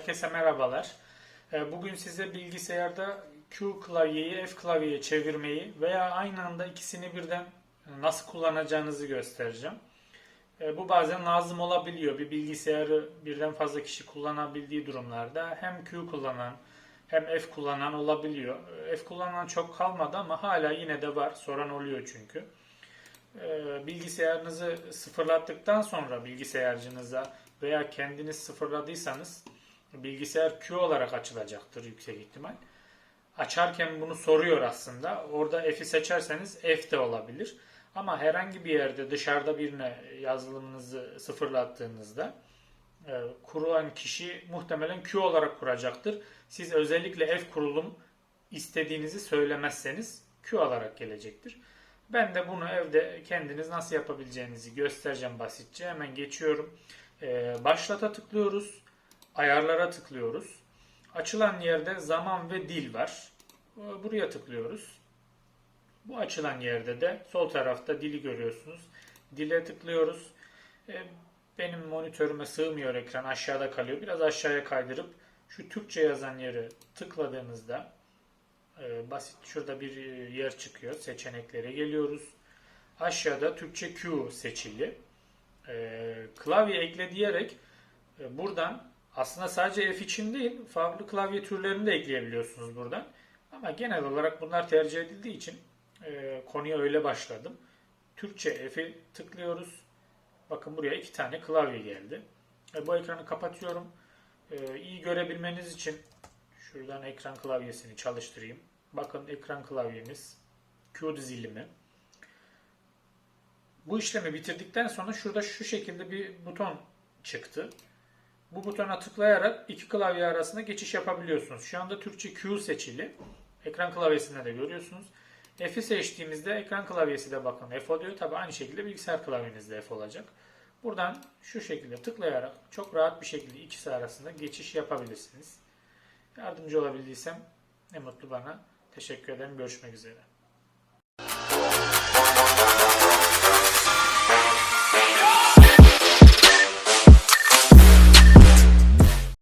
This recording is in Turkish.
Herkese merhabalar. Ee, Bugün size bilgisayarda Q klavyeyi F klavyeye çevirmeyi veya aynı anda ikisini birden nasıl kullanacağınızı göstereceğim. Ee, Bu bazen lazım olabiliyor. Bir bilgisayarı birden fazla kişi kullanabildiği durumlarda hem Q kullanan hem F kullanan olabiliyor. Ee, F kullanan çok kalmadı ama hala yine de var. Soran oluyor çünkü. Bilgisayarınızı sıfırlattıktan sonra bilgisayarcınıza veya kendiniz sıfırladıysanız bilgisayar Q olarak açılacaktır yüksek ihtimal. Açarken bunu soruyor aslında. Orada F'i seçerseniz F de olabilir. Ama herhangi bir yerde dışarıda birine yazılımınızı sıfırlattığınızda e, kurulan kişi muhtemelen Q olarak kuracaktır. Siz özellikle F kurulum istediğinizi söylemezseniz Q olarak gelecektir. Ben de bunu evde kendiniz nasıl yapabileceğinizi göstereceğim basitçe. Hemen geçiyorum. Ee, başlata tıklıyoruz. Ayarlara tıklıyoruz. Açılan yerde zaman ve dil var. Ee, Buraya tıklıyoruz. Bu açılan yerde de sol tarafta dili görüyorsunuz. Dile tıklıyoruz. Ee, Benim monitörüme sığmıyor ekran aşağıda kalıyor. Biraz aşağıya kaydırıp şu Türkçe yazan yeri tıkladığınızda e, basit şurada bir yer çıkıyor. Seçeneklere geliyoruz. Aşağıda Türkçe Q seçili. E, klavye ekle diyerek e, buradan aslında sadece F için değil farklı klavye türlerini de ekleyebiliyorsunuz buradan. Ama genel olarak bunlar tercih edildiği için e, konuya öyle başladım. Türkçe F'i tıklıyoruz. Bakın buraya iki tane klavye geldi. E, bu ekranı kapatıyorum. E, iyi görebilmeniz için şuradan ekran klavyesini çalıştırayım. Bakın ekran klavyemiz Q dizilimi. Bu işlemi bitirdikten sonra şurada şu şekilde bir buton çıktı bu butona tıklayarak iki klavye arasında geçiş yapabiliyorsunuz. Şu anda Türkçe Q seçili. Ekran klavyesinde de görüyorsunuz. F'i seçtiğimizde ekran klavyesi de bakın F oluyor. Tabi aynı şekilde bilgisayar klavyenizde F olacak. Buradan şu şekilde tıklayarak çok rahat bir şekilde ikisi arasında geçiş yapabilirsiniz. Yardımcı olabildiysem ne mutlu bana. Teşekkür ederim. Görüşmek üzere.